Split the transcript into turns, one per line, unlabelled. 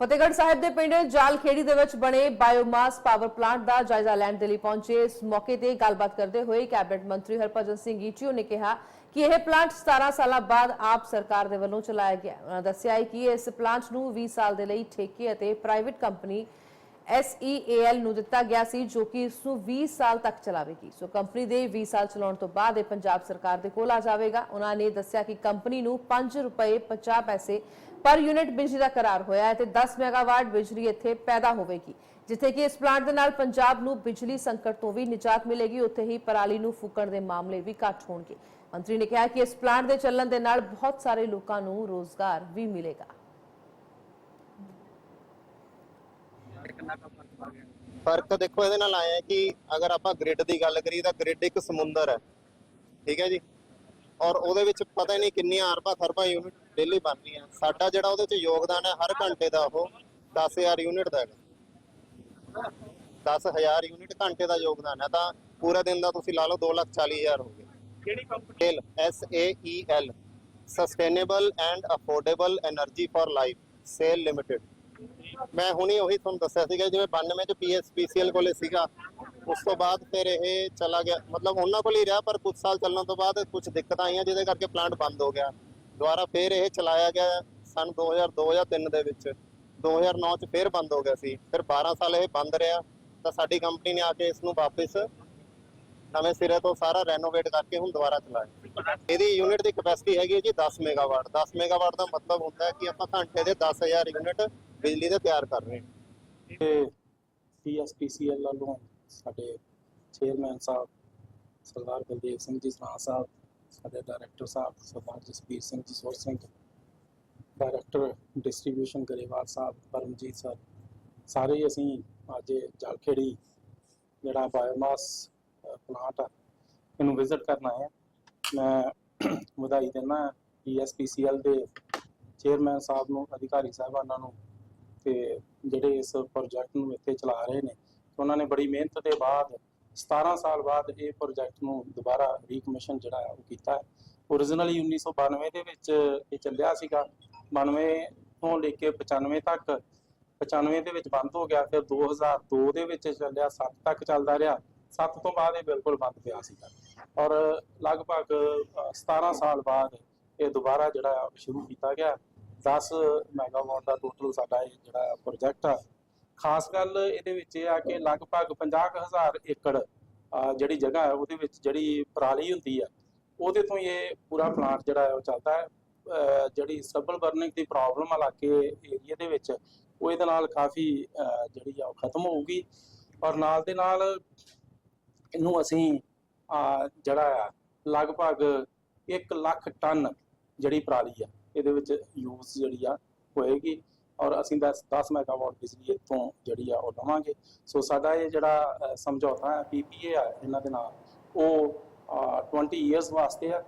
ਫਤਿਹਗੜ੍ਹ ਸਾਹਿਬ ਦੇ ਪਿੰਡ ਜਾਲਖੇੜੀ ਦੇ ਵਿੱਚ ਬਣੇ ਬਾਇਓਮਾਸ ਪਾਵਰ ਪਲਾਂਟ ਦਾ ਜਾਇਜ਼ਾ ਲੈਣ ਦੇ ਲਈ ਪਹੁੰਚੇ। ਇਸ ਮੌਕੇ ਤੇ ਗੱਲਬਾਤ ਕਰਦੇ ਹੋਏ ਕੈਬਨਿਟ ਮੰਤਰੀ ਹਰਭਜਨ ਸਿੰਘ ਗੀਚੀਓ ਨੇ ਕਿਹਾ ਕਿ ਇਹ ਪਲਾਂਟ 17 ਸਾਲਾਂ ਬਾਅਦ ਆਪ ਸਰਕਾਰ ਦੇ ਵੱਲੋਂ ਚਲਾਇਆ ਗਿਆ। ਉਹਨਾਂ ਦੱਸਿਆ ਕਿ ਇਸ ਪਲਾਂਟ ਨੂੰ 20 ਸਾਲ ਦੇ ਲਈ ਠੇਕੇ ਅਤੇ ਪ੍ਰਾਈਵੇਟ ਕੰਪਨੀ SEAL ਨੂੰ ਦਿੱਤਾ ਗਿਆ ਸੀ, ਜੋ ਕਿ ਇਸ ਨੂੰ 20 ਸਾਲ ਤੱਕ ਚਲਾਵੇਗੀ। ਸੋ ਕੰਪਨੀ ਦੇ 20 ਸਾਲ ਚਲਾਉਣ ਤੋਂ ਬਾਅਦ ਇਹ ਪੰਜਾਬ ਸਰਕਾਰ ਦੇ ਕੋਲ ਆ ਜਾਵੇਗਾ। ਉਹਨਾਂ ਨੇ ਦੱਸਿਆ ਕਿ ਕੰਪਨੀ ਨੂੰ 5 ਰੁਪਏ 50 ਪੈਸੇ ਪਰ ਯੂਨਿਟ ਬਿਜਲੀ ਦਾ ਕਰਾਰ ਹੋਇਆ ਹੈ ਤੇ 10 ਮੈਗਾਵਾਟ ਬਿਜਲੀ ਇੱਥੇ ਪੈਦਾ ਹੋਵੇਗੀ, ਜਿੱਥੇ ਕਿ ਇਸ ਪਲਾਂਟ ਦੇ ਨਾਲ ਪੰਜਾਬ ਨੂੰ ਬਿਜਲੀ ਸੰਕਟ ਤੋਂ ਵੀ ਨਿਜਾਤ ਮਿਲੇਗੀ। ਉੱਥੇ ਹੀ ਪਰਾਲੀ ਨੂੰ ਫੂਕਣ ਦੇ ਮਾਮਲੇ ਵੀ ਘੱਟ ਹੋਣਗੇ। ਮੰਤਰੀ ਨੇ ਕਿਹਾ ਕਿ ਇਸ ਪਲਾਂਟ ਦੇ ਚੱਲਣ ਦੇ ਨਾਲ ਬਹੁਤ ਸਾਰੇ ਲੋਕਾਂ ਨੂੰ ਰੋਜ਼ਗਾਰ ਵੀ ਮਿਲੇਗਾ।
ਫਿਰ ਫ਼ਰਕ ਦੇਖੋ ਇਹਦੇ ਨਾਲ ਆਇਆ ਕਿ ਅਗਰ ਆਪਾਂ ਗ੍ਰਿਡ ਦੀ ਗੱਲ ਕਰੀਏ ਤਾਂ ਗ੍ਰਿਡ ਇੱਕ ਸਮੁੰਦਰ ਹੈ। ਠੀਕ ਹੈ ਜੀ? ਔਰ ਉਹਦੇ ਵਿੱਚ ਪਤਾ ਹੀ ਨਹੀਂ ਕਿੰਨੀਆਂ ਅਰਬਾਂ ਖਰਬਾਂ ਯੂਨਿਟ ਡੇਲੀ ਬਣ ਸਾਡਾ ਜਿਹੜਾ ਉਹਦੇ ਵਿੱਚ ਯੋਗਦਾਨ ਹੈ ਹਰ ਘੰਟੇ ਦਾ ਉਹ 10000 ਯੂਨਿਟ ਦਾ ਹੈਗਾ। 10000 ਯੂਨਿਟ ਘੰਟੇ ਦਾ ਯੋਗਦਾਨ ਹੈ। ਤਾਂ ਪੂਰਾ ਦਿਨ ਦਾ ਤੁਸੀਂ ਲਾ ਲਓ 240000 ਹੋ ਗਿਆ।
ਕਿਹੜੀ company
L S A E L sustainable and affordable energy for life cell limited ਮੈਂ ਹੁਣੀ ਉਹੀ ਤੁਹਾਨੂੰ ਦੱਸਿਆ ਸੀਗਾ, ਜਿਵੇਂ 92 ਚ ਪੀਐਸਪੀਸੀਐਲ ਕੋਲੇ ਸੀਗਾ, ਉਸ ਤੋਂ ਬਾਅਦ ਫਿਰ ਇਹ ਚਲਾ ਗਿਆ। ਮਤਲਬ ਉਹਨਾਂ ਕੋਲ ਹੀ ਰਿਹਾ, ਪਰ ਕੁਝ ਸਾਲ ਚੱਲਣ ਤੋਂ ਬਾਅਦ ਕੁਝ ਦਿੱਕਤਾਂ ਆਈਆਂ, ਜਿਹਦੇ ਕਰਕੇ ਪਲਾਂਟ ਬੰਦ ਹੋ ਗਿਆ। ਦੁਬਾਰਾ ਫਿਰ ਇਹ ਚਲਾਇਆ ਗਿਆ ਸਨ 2002 ਜਾਂ 3 ਦੇ ਵਿੱਚ। 2009 ਚ ਫਿਰ ਬੰਦ ਹੋ ਗਿਆ ਸੀ। ਫਿਰ 12 ਸਾਲ ਇਹ ਬੰਦ ਰਿਹਾ, ਤਾਂ ਸਾਡੀ ਕੰਪਨੀ ਨੇ ਆ ਕੇ ਇਸ ਨੂੰ ਵਾਪਸ ਨਵੇਂ ਸਿਰੇ ਤੋਂ ਸਾਰਾ ਰੈਨੋਵੇਟ ਕਰਕੇ ਹੁਣ ਦੁਬਾਰਾ ਚਲਾਇਆ। ਇਹਦੀ ਯੂਨਿਟ ਦੀ ਕਪੈਸਿਟੀ ਹੈਗੀ ਹੈ ਜੀ 10 ਮੈਗਾਵਾਟ 10 ਮੈਗਾਵਾਟ ਦਾ ਮਤਲਬ ਹੁੰਦਾ ਕਿ ਆਪਾਂ ਘੰਟੇ ਦੇ 10000 ਯੂਨਿਟ ਬਿਜਲੀ ਦਾ ਤਿਆਰ ਕਰ ਰਹੇ ਹਾਂ
ਤੇ ਪੀਐਸਪੀਸੀਐਲ ਵੱਲੋਂ ਸਾਡੇ ਚੇਅਰਮੈਨ ਸਾਹਿਬ, ਸਰਦਾਰ ਬਲਦੇਵ ਸਿੰਘ ਜੀ ਸਰਾਂ ਸਾਹਿਬ, ਸਾਡੇ ਡਾਇਰੈਕਟਰ ਸਾਹਿਬ, ਸਰਦਾਰ ਜਸਬੀਰ ਸਿੰਘ ਜੀ ਸੋਰ ਸਿੰਘ ਡਾਇਰੈਕਟਰ ਡਿਸਟ੍ਰੀਬਿਊਸ਼ਨ ਗਰੇਵਾਲ ਸਾਹਿਬ, ਪਰਮਜੀਤ ਸਰ, ਸਾਰੇ ਅਸੀਂ ਅੱਜ ਇਹ ਜਲਖੇੜੀ, ਜਿਹੜਾ ਬਾਇਓਮਾਸ ਪਲਾਂਟ ਆ, ਇਹਨੂੰ ਵਿਜ਼ਿਟ ਕਰਨ ਆਏ ਆ ਮੈਂ ਵਧਾਈ ਦਿੰਦਾ ਪੀਐਸਪੀਸੀਐਲ ਦੇ ਚੇਅਰਮੈਨ ਸਾਹਿਬ ਨੂੰ, ਅਧਿਕਾਰੀ ਸਾਹਿਬਾਨਾਂ ਨੂੰ ਤੇ ਜਿਹੜੇ ਇਸ ਪ੍ਰੋਜੈਕਟ ਨੂੰ ਇੱਥੇ ਚਲਾ ਰਹੇ ਨੇ ਉਹਨਾਂ ਨੇ ਬੜੀ ਮਿਹਨਤ ਦੇ ਬਾਅਦ 17 ਸਾਲ ਬਾਅਦ ਇਹ ਪ੍ਰੋਜੈਕਟ ਨੂੰ ਦੁਬਾਰਾ ਰੀਕਮਿਸ਼ਨ ਜਿਹੜਾ ਉਹ ਕੀਤਾ ਹੈ। ਓਰੀਜਨਲੀ 1992 ਦੇ ਵਿੱਚ ਇਹ ਚੱਲਿਆ ਸੀਗਾ। 92 ਤੋਂ ਲੈ ਕੇ 95 ਤੱਕ 95 ਦੇ ਵਿੱਚ ਬੰਦ ਹੋ ਗਿਆ ਫਿਰ 2002 ਦੇ ਵਿੱਚ ਚੱਲਿਆ 7 ਤੱਕ ਚੱਲਦਾ ਰਿਹਾ। 7 ਤੋਂ ਬਾਅਦ ਇਹ ਬਿਲਕੁਲ ਬੰਦ ਪਿਆ ਸੀਗਾ। ਔਰ ਲਗਭਗ ਅ, 17 ਸਾਲ ਬਾਅਦ ਇਹ ਦੁਬਾਰਾ ਜਿਹੜਾ ਸ਼ੁਰੂ ਕੀਤਾ ਗਿਆ। 10 ਮੈਗਾਵਾਟ ਦਾ ਟੋਟਲ ਸਾਡਾ ਇਹ ਜਿਹੜਾ ਪ੍ਰੋਜੈਕਟ ਆ। ਖਾਸ ਗੱਲ ਇਹਦੇ ਵਿੱਚ ਇਹ ਆ ਕਿ ਲਗਭਗ 50000 ਏਕੜ ਜਿਹੜੀ ਜਗ੍ਹਾ ਹੈ, ਉਹਦੇ ਵਿੱਚ ਜਿਹੜੀ ਪਰਾਲੀ ਹੁੰਦੀ ਆ, ਉਹਦੇ ਤੋਂ ਹੀ ਇਹ ਪੂਰਾ ਪਲਾਂਟ ਜਿਹੜਾ ਹੈ ਉਹ ਚੱਲਦਾ ਹੈ। ਜਿਹੜੀ ਸਬਲ ਬਰਨਿੰਗ ਦੀ ਪ੍ਰੋਬਲਮ ਆ ਇਲਾਕੇ ਏਰੀਆ ਦੇ ਵਿੱਚ ਉਹ ਇਹਦੇ ਨਾਲ ਕਾਫੀ ਜਿਹੜੀ ਆ ਉਹ ਖਤਮ ਹੋਊਗੀ। ਔਰ ਨਾਲ ਦੇ ਨਾਲ ਇਹਨੂੰ ਅਸੀਂ ਜਿਹੜਾ ਆ, ਲਗਭਗ 1 ਲੱਖ ਟਨ ਜਿਹੜੀ ਪਰਾਲੀ ਆ ਇਹਦੇ ਵਿੱਚ ਯੂਜ਼ ਜਿਹੜੀ ਆ ਹੋਏਗੀ ਔਰ ਅਸੀਂ 10 10 ਮੈਗਾਵਾਟ ਬਿਜਲੀ ਇੱਥੋਂ ਜਿਹੜੀ ਆ ਉਹ ਲਵਾਂਗੇ। ਸੋ ਸਾਡਾ ਇਹ ਜਿਹੜਾ ਸਮਝੌਤਾ ਹੈ ਪੀਪੀਏ ਆ ਇਹਨਾਂ ਦੇ ਨਾਲ ਉਹ ਅ, 20 ਇਅਰਸ ਵਾਸਤੇ ਆ।